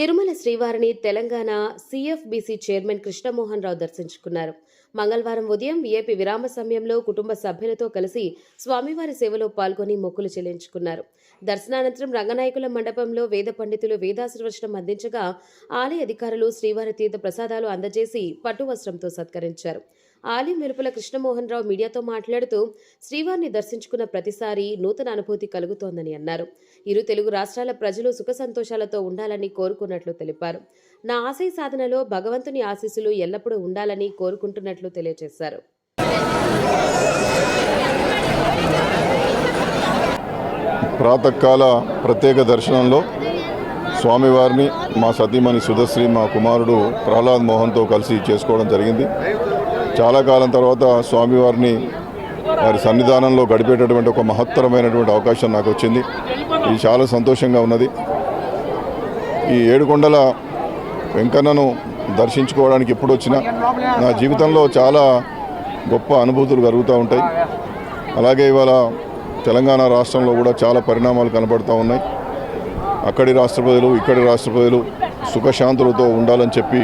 తిరుమల శ్రీవారిని Telangana CFBC chairman Krishnamohan Rao దర్శించుకున్నారు. మంగళవారం ఉదయం విఐపి విరామ సమయంలో కుటుంబ సభ్యులతో కలిసి స్వామివారి సేవలో పాల్గొని మొక్కులు చెల్లించుకున్నారు. దర్శనానంతరం రంగనాయకుల మండపంలో వేద పండితులు వేదాశీర్వచనం అందించగా ఆలయ అధికారులు శ్రీవారి తీర్థ ప్రసాదాలు అందజేసి పట్టు వస్త్రంతో సత్కరించారు. ఆలయం మెరుపుల కృష్ణమోహన్ రావు మీడియాతో మాట్లాడుతూ శ్రీవారిని దర్శించుకున్న ప్రతిసారి నూతన అనుభూతి కలుగుతోందని అన్నారు. ఇరు తెలుగు రాష్ట్రాల ప్రజలు సుఖ సంతోషాలతో ఉండాలని కోరుకున్నట్లు తెలిపారు. నా ఆశయ సాధనలో భగవంతుని ఆశీస్సులు ఎల్లప్పుడూ ఉండాలని కోరుకుంటున్నట్లు తెలియజేశారు. ప్రాతకాల ప్రత్యేక దర్శనంలో స్వామివారిని మా సతీమణి సుధశ్రీ మా కుమారుడు ప్రహ్లాద్ మోహన్తో కలిసి చేసుకోవడం జరిగింది. చాలా కాలం తర్వాత స్వామివారిని వారి సన్నిధానంలో గడిపేటటువంటి ఒక మహత్తరమైనటువంటి అవకాశం నాకు వచ్చింది. ఇది చాలా సంతోషంగా ఉన్నది. ఈ ఏడుకొండల వెంకన్నను దర్శించుకోవడానికి ఎప్పుడు వచ్చినా నా జీవితంలో చాలా గొప్ప అనుభూతులు కలుగుతూ ఉంటాయి. అలాగే ఇవాళ తెలంగాణ రాష్ట్రంలో కూడా చాలా పరిణామాలు కనబడుతూ ఉన్నాయి. అక్కడి రాష్ట్రపతులు ఇక్కడి రాష్ట్రపతులు సుఖశాంతులతో ఉండాలని చెప్పి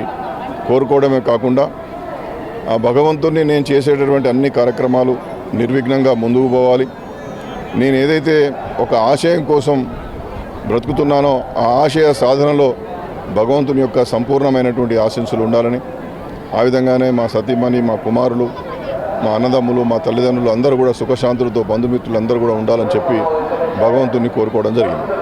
కోరుకోవడమే కాకుండా ఆ భగవంతుడిని నేను చేసేటటువంటి అన్ని కార్యక్రమాలు నిర్విఘ్నంగా ముందుకు పోవాలి. నేను ఏదైతే ఒక ఆశయం కోసం బ్రతుకుతున్నానో ఆ ఆశయ సాధనలో భగవంతుని యొక్క సంపూర్ణమైనటువంటి ఆశీస్సులు ఉండాలని ఆ విధంగానే మా సతీమణి మా కుమారులు మా అన్నదమ్ములు మా తల్లిదండ్రులు అందరూ కూడా సుఖశాంతులతో బంధుమిత్రులు అందరూ కూడా ఉండాలని చెప్పి భగవంతుని కోరుకోవడం జరిగింది.